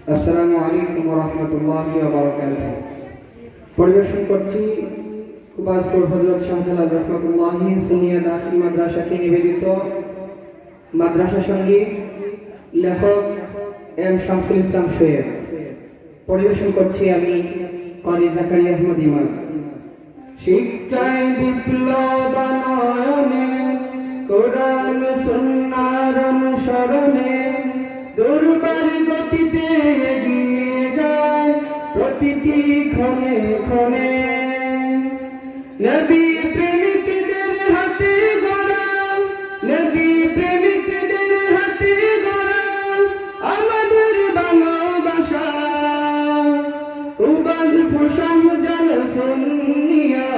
আসসালামু আলাইকুম রহমতুল্লাহ পরিবেশন করছি শাহজালাল সুনিয়া মাদ্রাসাকে নিবেদিত মাদ্রাসা সংগীত লেখক এম শামসুল ইসলাম শোয়েব পরিবেশন করছি আমি করি জাকারি আহমদ ইমান শিক্ষায় বিপ্লব নয়নে, কোরআন, সুন্নার অনুসরণে উবাজ ফুসাম জাল সুন্নিয়া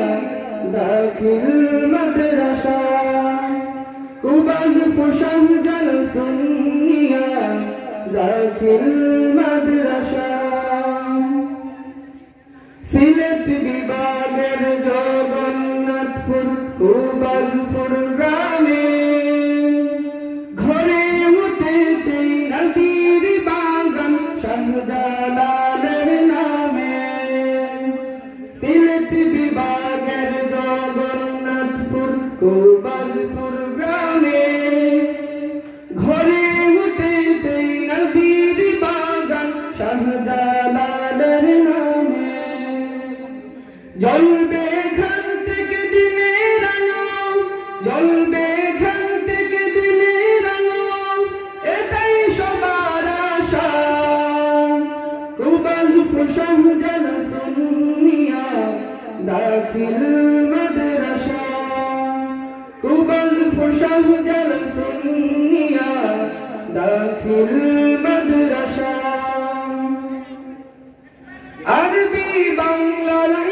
দাখিল মাদ্রাসা। উবাজ ফুসাম জাল সুন্নিয়া দাখিল মাদ্রাসা। সিলেট বিভাগের জগন্নাথপুর কুবাজপুর জ্বলবে খান থেকে দিনের আলো জ্বলবে খান থেকে দিনের আলো এটাই সবার আশা। কুবাজ ফুসাহ জাল সুন্নিয়া দাখিল মাদ্রাসা। কুবাজ ফুসাহ জাল সুন্নিয়া দাখিল মাদ্রাসা। আরবি বাংলার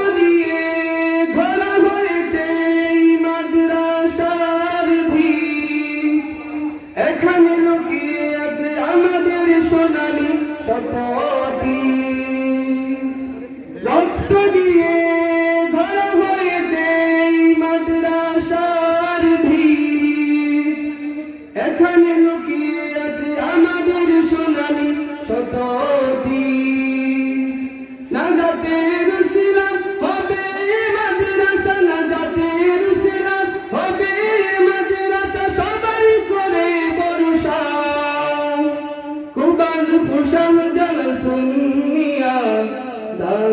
Oh.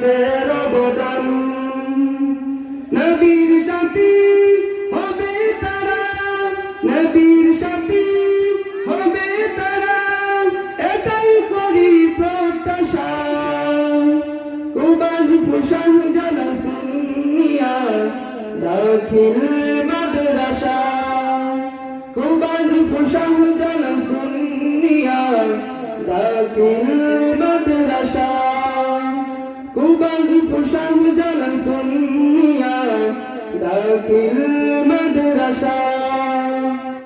তাদের অবদান। নবীর সাথী হবে তারা, নবীর সাথী হবে তারা, এটাই করি প্রত্যাশা। কুবাজ ফুসান জালা দাখিল মাদ্রাসা। কুবাজ ফুসান দাখিল কুবাজ